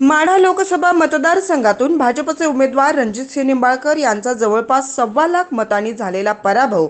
माढा लोकसभा मतदारसंघातून भाजपचे उमेदवार रणजितसिंह निंबाळकर यांचा जवळपास सव्वा लाख मतांनी झालेला पराभव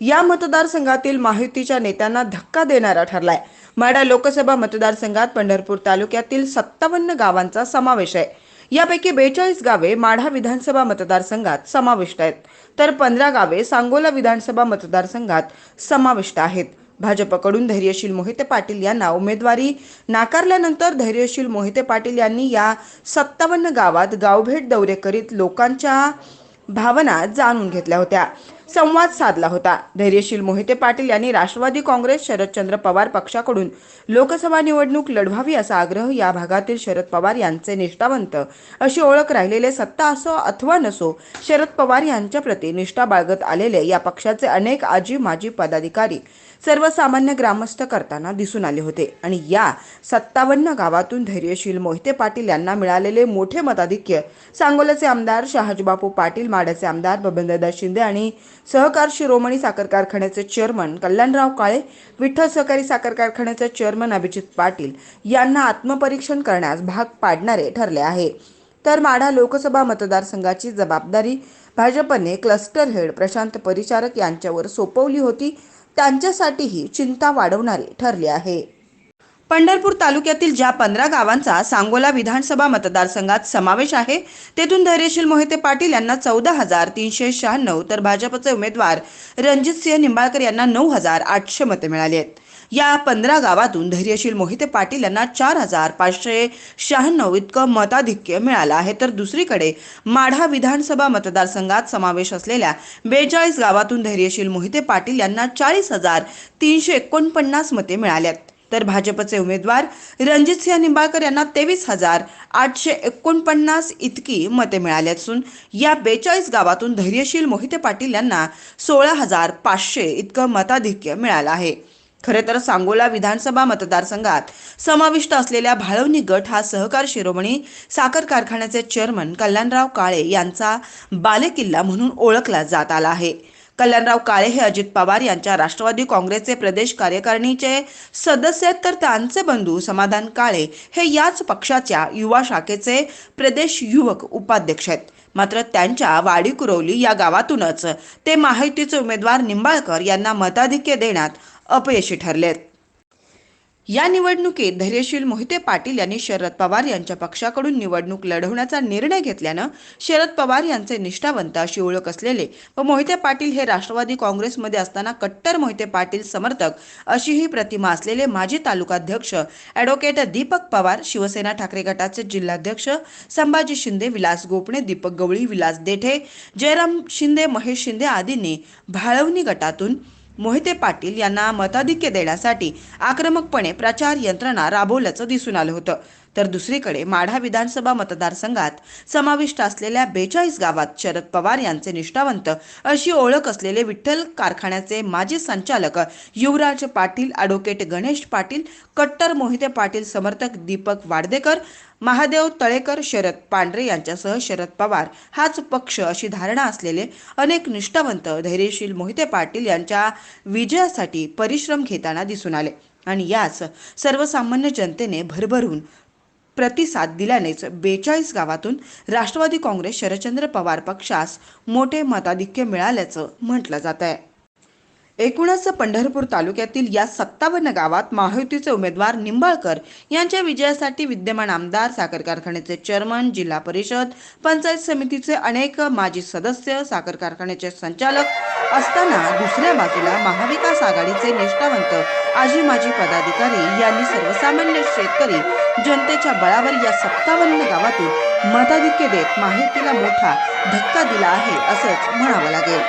या मतदारसंघातील माहितीच्या नेत्यांना धक्का देणारा ठरलाय. माढा लोकसभा मतदारसंघात पंढरपूर तालुक्यातील सत्तावन्न गावांचा समावेश आहे. यापैकी बेचाळीस गावे माढा विधानसभा मतदारसंघात समाविष्ट आहेत. तर पंधरा गावे सांगोला विधानसभा मतदारसंघात समाविष्ट आहेत. भाजपकडून धैर्यशील मोहिते पाटील यांना उमेदवारी नाकारल्यानंतर धैर्यशील मोहिते पाटील यांनी या सत्तावन्न गावात गावभेट दौरे करीत लोकांच्या भावना जाणून घेतल्या होत्या. संवाद साधला होता. धैर्यशील मोहिते पाटील यांनी राष्ट्रवादी काँग्रेस शरदचंद्र पवार पक्षाकडून लोकसभा निवडणूक लढवावी असा आग्रह या भागातील शरद पवार यांचे निष्ठावंत अशी ओळख राहिलेले सत्ता असो अथवा नसो शरद पवार यांच्या प्रती निष्ठा बाळगत आलेले या पक्षाचे अनेक आजी माजी पदाधिकारी सर्वसामान्य ग्रामस्थ करताना दिसून आले होते. आणि या सत्तावन्न गावातून धैर्यशील मोहिते पाटील यांना मिळालेले मोठे मताधिक्य सांगोल्याचे आमदार शहाजीबापू पाटील माड्याचे आमदार बबनदादा शिंदे आणि सहकार शिरोमणी साखर कारखान्याचे चेअरमन कल्याणराव काळे विठ्ठल सहकारी साखर कारखान्याचे चेअरमन अभिजित पाटील यांना आत्मपरीक्षण करण्यास भाग पाडणारे ठरले आहे. तर माढा लोकसभा मतदारसंघाची जबाबदारी भाजपने क्लस्टर हेड प्रशांत परिचारक यांच्यावर सोपवली होती. त्यांच्यासाठीही चिंता वाढवणारे ठरली आहे. पंढरपूर तालुक्यातील ज्या पंधरा गावांचा सांगोला विधानसभा मतदारसंघात समावेश आहे तेथून धैर्यशील मोहिते पाटील यांना चौदा हजार तीनशे शहाण्णव तर भाजपचे उमेदवार रणजितसिंह निंबाळकर यांना नऊ हजार आठशे मते मिळाली आहेत. या पंधरा गावातून धैर्यशील मोहिते पाटील यांना चार हजार पाचशे शहाण्णव इतकं मताधिक्य मिळालं आहे. तर दुसरीकडे माढा विधानसभा मतदारसंघात समावेश असलेल्या बेचाळीस गावातून धैर्यशील मोहिते पाटील यांना चाळीस हजार तीनशे एकोणपन्नास मते मिळाल्यात तर भाजपचे उमेदवार रणजितसिंह निंबाळकर यांना तेवीस हजार आठशे एकोणपन्नास इतकी मते मिळाली असून या बेचाळीस गावातून धैर्यशील मोहिते पाटील यांना सोळा हजार पाचशे इतकं मताधिक्य मिळालं आहे. खरे तर सांगोला विधानसभा मतदारसंघात समाविष्ट असलेल्या भाळवणी गट हा सहकार शिरोमणी साखर कारखान्याचे चेअरमन कल्याणराव काळे यांचा बालेकिल्ला म्हणून ओळखला जात आला आहे. कल्याणराव काळे हे अजित पवार यांच्या राष्ट्रवादी काँग्रेसचे प्रदेश कार्यकारिणीचे सदस्य आहेत तर त्यांचे बंधू समाधान काळे हे याच पक्षाच्या युवा शाखेचे प्रदेश युवक उपाध्यक्ष आहेत. मात्र त्यांच्या वाडीकुरवली या गावातूनच ते माहितीचे उमेदवार निंबाळकर यांना मताधिक्य देण्यात अपयशी ठरलेत. या निवडणुकीत धैर्यशील मोहिते पाटील यांनी शरद पवार यांच्या पक्षाकडून निवडणूक लढवण्याचा निर्णय घेतल्यानं शरद पवार यांचे निष्ठावंत अशी ओळख असलेले व मोहिते पाटील हे राष्ट्रवादी काँग्रेसमध्ये असताना कट्टर मोहिते पाटील समर्थक अशी ही प्रतिमा असलेले माजी तालुकाध्यक्ष ॲडव्होकेट दीपक पवार शिवसेना ठाकरे गटाचे जिल्हाध्यक्ष संभाजी शिंदे विलास गोपणे दीपक गवळी विलास देठे जयराम शिंदे महेश शिंदे आदींनी भाळवणी गटातून मोहिते पाटील यांना मताधिक्य देण्यासाठी आक्रमकपणे प्रचार यंत्रणा राबवल्याचं दिसून आलं होतं. तर दुसरीकडे माढा विधानसभा मतदारसंघात समाविष्ट असलेल्या बेचाळीस गावात शरद पवार यांचे निष्ठावंत अशी ओळख असलेले विठ्ठल कारखान्याचे माजी संचालक युवराज पाटील ॲडव्होकेट गणेश पाटील कट्टर मोहिते पाटील समर्थक दीपक वाडदेकर महादेव तळेकर शरद पांढरे यांच्यासह शरद पवार हाच पक्ष अशी धारणा असलेले अनेक निष्ठावंत धैर्यशील मोहिते पाटील यांच्या विजयासाठी परिश्रम घेताना दिसून आले. आणि याच सर्वसामान्य जनतेने भरभरून प्रतिसाद दिल्यानेच बेचाळीस गावातून राष्ट्रवादी काँग्रेस शरदचंद्र पवार पक्षास मोठे मताधिक्य मिळाल्याचं म्हटलं जात आहे. एकूणच पंढरपूर तालुक्यातील या सत्तावन्न गावात महायुतीचे उमेदवार निंबाळकर यांच्या विजयासाठी विद्यमान आमदार साखर कारखान्याचे चेअरमन जिल्हा परिषद पंचायत समितीचे अनेक माजी सदस्य साखर कारखान्याचे संचालक असताना दुसऱ्या बाजूला महाविकास आघाडीचे निष्ठावंत आजी माजी पदाधिकारी यांनी सर्वसामान्य शेतकरी जनतेच्या बळावर या सत्तावन्न गावातून मताधिक्य देत माहितीला मोठा धक्का दिला आहे असंच म्हणावं लागेल.